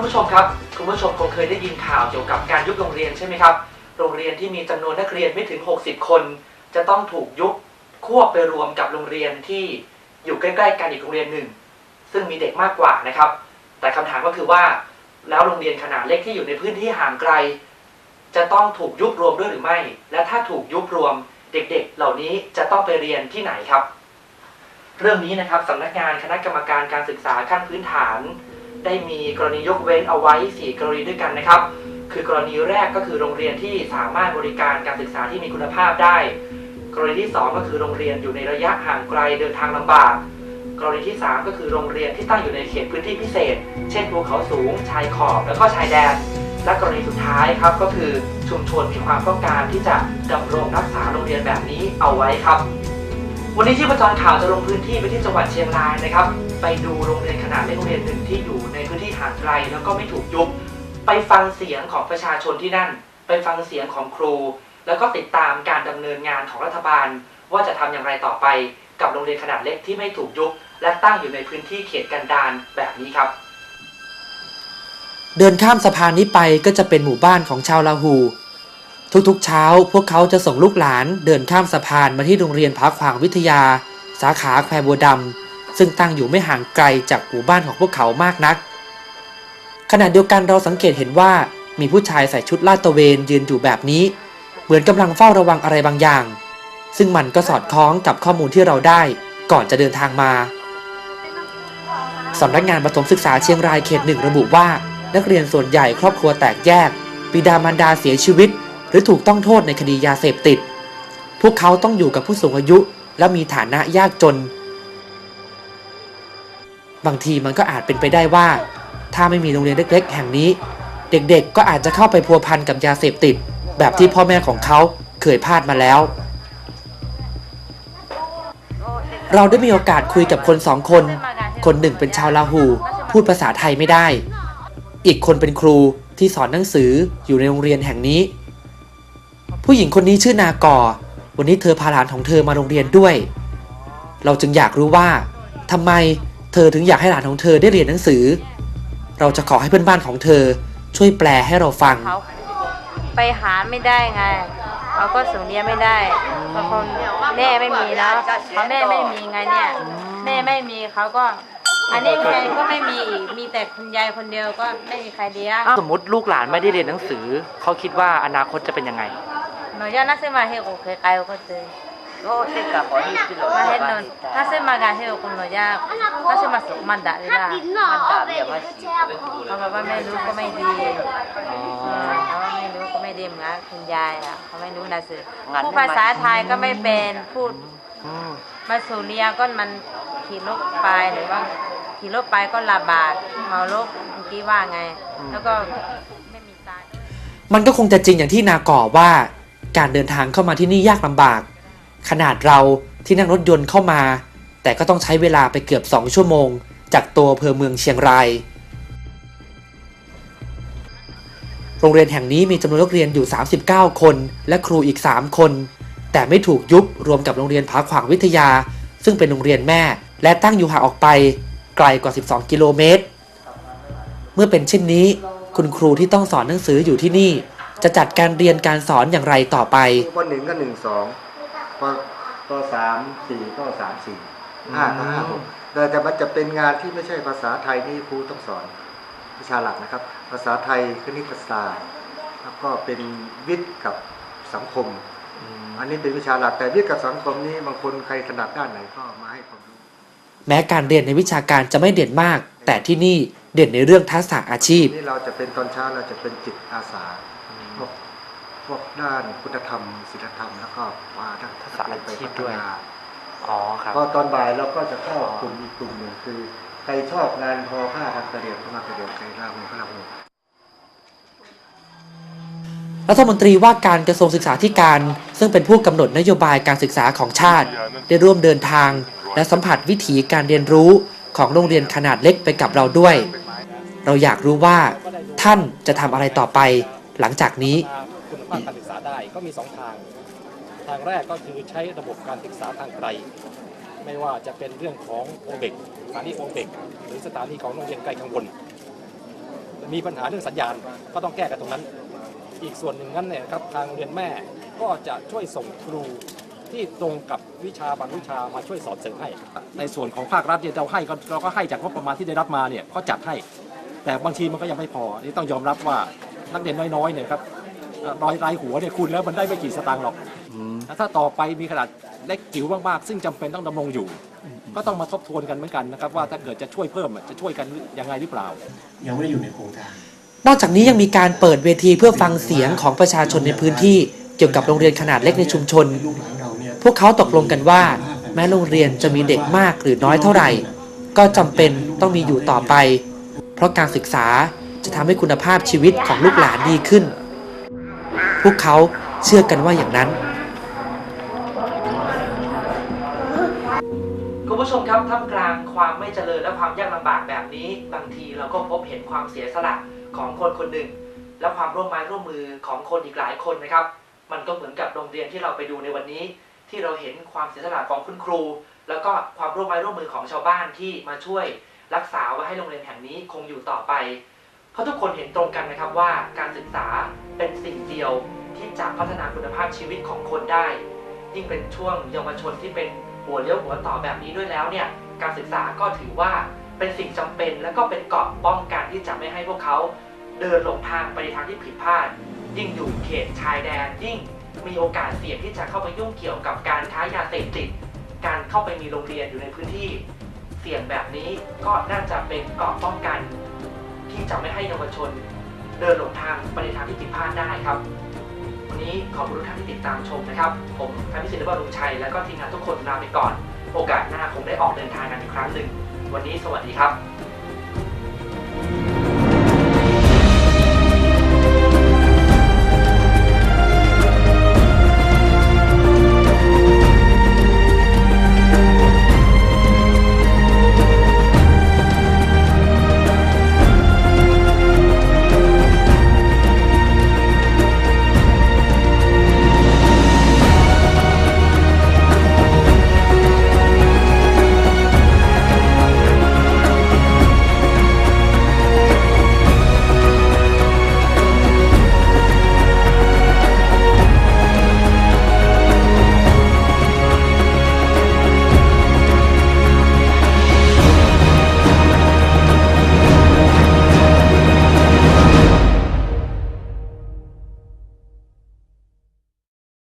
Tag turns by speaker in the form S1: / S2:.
S1: คุณผู้ชมครับ คุณผู้ชมคงเคยได้ยินข่าวเกี่ยวกับการยุบโรงเรียนใช่ไหมครับ โรงเรียนที่มีจำนวนนักเรียนไม่ถึง 60 คน จะต้องถูกยุบควบไปรวมกับโรงเรียนที่อยู่ใกล้ๆกันอีกโรงเรียนหนึ่ง ซึ่งมีเด็กมากกว่านะครับ แต่คำถามก็คือว่า แล้วโรงเรียนขนาดเล็กที่อยู่ในพื้นที่ห่างไกล จะต้องถูกยุบรวมด้วยหรือไม่ และถ้าถูกยุบรวมเด็กๆ เหล่านี้จะต้องไปเรียนที่ไหนครับ เรื่องนี้นะครับสำนักงานคณะกรรมการการศึกษาขั้นพื้นฐาน ได้มีกรณียกเว้นเอาไว้ 4 กรณีด้วยกันนะครับ คือกรณีแรกก็คือโรงเรียนที่สามารถบริการการศึกษาที่มีคุณภาพได้ กรณีที่ 2 ก็คือโรงเรียนอยู่ในระยะห่างไกลเดินทางลำบาก กรณีที่ 3 ก็คือโรงเรียนที่ตั้งอยู่ในเขตพื้นที่พิเศษ เช่นภูเขาสูง ชายขอบ แล้วก็ชายแดน และกรณีสุดท้ายครับก็คือชุมชนมีความต้องการที่จะดำรงรักษาโรงเรียนแบบนี้เอาไว้ครับ วันนี้ที่ประจรข่าวจะลงพื้นที่ไปที่จังหวัดเชียงรายนะครับ ไปดูโรงเรียนขนาดเล็กโรงเรียนหนึ่งที่อยู่ในพื้นที่ห่างไกลแล้วก็ไม่ถูกยุบ ไปฟังเสียงของประชาชนที่นั่น ไปฟังเสียงของครู แล้วก็ติดตามการดำเนินงานของรัฐบาล ว่าจะทำอย่างไรต่อไปกับโรงเรียนขนาดเล็กที่ไม่ถูกยุบ และตั้งอยู่ในพื้นที่เขตกันดารแบบนี้ครับ
S2: เดินข้ามสะพานนี้ไปก็จะเป็นหมู่บ้านของชาวลาหู ทุกๆเช้า พวกเขาจะส่งลูกหลานเดินข้ามสะพานมาที่โรงเรียนพักขวางวิทยา สาขาแควบัวดำซึ่งตั้งอยู่ไม่ห่างไกลจากหมู่บ้านของพวกเขามากนัก ขณะเดียวกันเราสังเกตเห็นว่ามีผู้ชายใส่ชุดลาดตระเวนยืนอยู่แบบนี้ เหมือนกำลังเฝ้าระวังอะไรบางอย่าง ซึ่งมันก็สอดคล้องกับข้อมูลที่เราได้ก่อนจะเดินทางมาสำนักงานประถมศึกษาเชียงรายเขตหนึ่งระบุว่า นักเรียนส่วนใหญ่ครอบครัวแตกแยก บิดามารดาเสียชีวิต หรือถูกต้องโทษในคดียาเสพติด พวกเขาต้องอยู่กับผู้สูงอายุและมีฐานะยากจน บางทีมันก็อาจเป็นไปได้ว่า ถ้าไม่มีโรงเรียนเล็ก ๆ แห่งนี้ เด็กๆ ก็อาจจะเข้าไปพัวพันกับยาเสพติด แบบที่พ่อแม่ของเขาเคยพลาดมาแล้ว เราได้มีโอกาสคุยกับคนสองคน คนหนึ่งเป็นชาวลาหู พูดภาษาไทยไม่ได้ อีกคนเป็นครูที่สอนหนังสืออยู่ในโรงเรียนแห่งนี้ ผู้หญิงคนนี้ชื่อนากอ วันนี้เธอพาหลานของเธอมาโรงเรียนด้วย เราจึงอยากรู้ว่าทำไมเธอถึงอยากให้หลานของเธอได้เรียนหนังสือ เราจะขอให้เพื่อนบ้านของเธอช่วยแปลให้เราฟัง
S3: เขาไปหาไม่ได้ไงเขาก็ส่งเรียนไม่ได้บางคนแม่ไม่มีแล้วเพราะแม่ไม่มีไงเนี่ยแม่ไม่มีเขาก็ อันนี้แม่ก็ไม่มีอีกมีแต่คุณยายคนเดียวก็ไม่มีใครเลี้ยง
S1: สมมติลูกหลานไม่ได้เรียนหนังสือ เขาคิดว่าอนาคตจะเป็นยังไง
S3: หนูจะนักเสมาเฮโอเคไกลก็เจอ
S4: No sé qué coño es lo
S3: ถ้าเห็นหนู
S4: que
S3: นักเสมากาเฮโอคุณหนูจะนักเสมาสุกมันดะเลยล่ะเขาบอกว่าไม่รู้ก็ไม่ดีเออเขาว่าไม่รู้ก็ไม่ดีเหมือนกันคุณยายอะเขาไม่รู้หนังสือพูดภาษาไทยก็ไม่เป็นพูดมาสูเรียก็มันขี่รถไปหรือว่าขี่รถไปก็ลำบากเมารถเมื่อกี้ว่าไง แล้วก็ไม่มีตังค์
S2: มันก็คงจะจริงอย่างที่นาก่อว่า การเดินทางเข้ามาที่นี่ยากลำบาก ขนาดเราที่นั่งรถยนต์เข้ามา แต่ก็ต้องใช้เวลาไปเกือบ 2 ชั่วโมง จากตัวอำเภอเมืองเชียงราย โรงเรียนแห่งนี้มีจำนวนนักเรียนอยู่ 39 คน และครูอีก 3 คน แต่ไม่ถูกยุบรวมกับโรงเรียนผาขวางวิทยา ซึ่งเป็นโรงเรียนแม่ และตั้งอยู่ห่างออกไป ไกลกว่า 12 กิโลเมตร เมื่อเป็นเช่นนี้ คุณครูที่ต้องสอนหนังสืออยู่ที่นี่ จะจัดการเรียนการสอนอย่างไรต่อไป
S5: ปหนึ่งก็หนึ่งสองปปสามสี่ก็สามสี่ห้าก็ห้าหกแต่แต่มันจะเป็นงานที่ไม่ใช่ภาษาไทยที่ครูต้องสอนวิชาหลักนะครับ ภาษาไทยคณิตศาสตร์แล้วก็เป็นวิทย์กับสังคม อันนี้เป็นวิชาหลักแต่วิทย์กับสังคมนี้บางคนใครถนัดด้านไหนก็มาให้ความรู้
S2: แม้การเรียนในวิชาการจะไม่เด่นมาก แต่ที่นี่เด่นในเรื่องทักษะอาชีพ
S5: นี่เราจะเป็นตอนเช้าเราจะเป็นจิตอาสาพวกพ วกด้านพุทธธรรมศีลธรรมแล้วก็มาทาง
S1: ทักษะอาชีพด้วย
S5: พัฒนา
S1: อ๋อครับ
S5: พอตอนบ่ายเราก็จะเข้ากลุ่มอีกกลุ่มหนึ่งคือใครชอบงานทอผ้าทำกระเดียบก็มากระเดียบใครร่างมือก็ร่างมือ
S2: รัฐมนตรีว่าการกระทรวงศึกษาธิการ ซึ่งเป็นผู้กำหนดนโยบายการศึกษาของชาติ ได้ร่วมเดินทาง และสัมผัสวิถีการเรียนรู้ของโรงเรียนขนาดเล็กไปกับเราด้วย เราอยากรู้ว่า ท่านจะทำอะไรต่อไปหลังจากนี้
S6: คุณภาพการศึกษาได้ก็มีสองทาง ทางแรกก็คือใช้ระบบการศึกษาทางไกล ไม่ว่าจะเป็นเรื่องของโอเบกสถานีโอเบกหรือสถานีของโรงเรียนไกลข้างบนมีปัญหาเรื่องสัญญาณก็ต้องแก้กันตรงนั้น อีกส่วนหนึ่งนั้นเนี่ยครับทางโรงเรียนแม่ก็จะช่วยส่งครูที่ตรงกับวิชาบางวิชามาช่วยสอนเสริมให้ ในส่วนของภาครัฐเนี่ยเราให้ก็เราก็ให้จากงบประมาณที่ได้รับมาเนี่ยก็จัดให้ แต่บางทีมันก็ยังไม่พอนี่ต้องยอมรับว่านักเรียนน้อยๆเนี่ยครับ ร้อยรายหัวเนี่ยคุณแล้วมันได้ไม่กี่สตางค์หรอกแล้วถ้าต่อไปมีขนาดเล็กจิ๋วมากๆ ซึ่งจำเป็นต้องดำรงอยู่ ก็ต้องมาทบทวนกันเหมือนกันนะครับว่าถ้าเกิดจะช่วยเพิ่มอะจะช่วยกันยังไงหรือเปล่า
S7: ยังไม่ได้อยู่ในโครงการ
S8: นอกจากนี้ยังมีการเปิดเวทีเพื่อฟังเสียงของประชาชนในพื้นที่เกี่ยวกับโรงเรียนขนาดเล็กในชุมชน
S7: ลูกหลานเราเนี่ย
S8: พวกเขาตกลงกันว่า แม้โรงเรียนจะมีเด็กมากหรือน้อยเท่าไหร่ ก็จำเป็นต้องมีอยู่ต่อไป เพราะการศึกษาจะทำให้คุณภาพชีวิตของลูกหลานดีขึ้น พวกเขาเชื่อกันว่าอย่างนั้น
S2: คุณผู้ชมครับท่ามกลางความไม่เจริญและความยากลำบากแบบนี้ บางทีเราก็พบเห็นความเสียสละของคนคนหนึ่ง และความร่วมไม้ร่วมมือของคนอีกหลายคนนะครับ มันก็เหมือนกับโรงเรียนที่เราไปดูในวันนี้ ที่เราเห็นความเสียสละของคุณครู แล้วก็ความร่วมไม้ร่วมมือของชาวบ้านที่มาช่วย รักษาไว้ให้โรงเรียนแห่งนี้คงอยู่ต่อไป ราะทุกคนเห็นตรงกันนะครับว่าการศึกษาเป็นสิ่งเดียวที่จะพัฒนาคุณภาพชีวิตของคนได้ ยิ่งเป็นช่วงเยาวชนที่เป็นหัวเลี้ยวหัวต่อแบบนี้ด้วยแล้วเนี่ยการศึกษาก็ถือว่าเป็นสิ่งจำเป็น และก็เป็นเกราะป้องกันที่จะไม่ให้พวกเขาเดินหลงทางไปในทางที่ผิดพลาด ยิ่งอยู่เขตชายแดนยิ่งมีโอกาสเสี่ยงที่จะเข้าไปยุ่งเกี่ยวกับการค้ายาเสพติด การเข้าไปมีโรงเรียนอยู่ในพื้นที่ เสี่ยงแบบนี้ก็น่าจะเป็นเกราะป้องกัน ที่จะไม่ให้เยาวชน เดินหลงทางไปในทางที่ผิดพลาดได้ครับ วันนี้ขอบคุณทุกท่านที่ติดตามชมนะครับ ผมธนพิสิทธิ์ลุงชัย และก็ทีมงานทุกคนลาไปก่อน โอกาสหน้าคงได้ออกเดินทางกันอีกครั้งหนึ่ง วันนี้สวัสดีครับ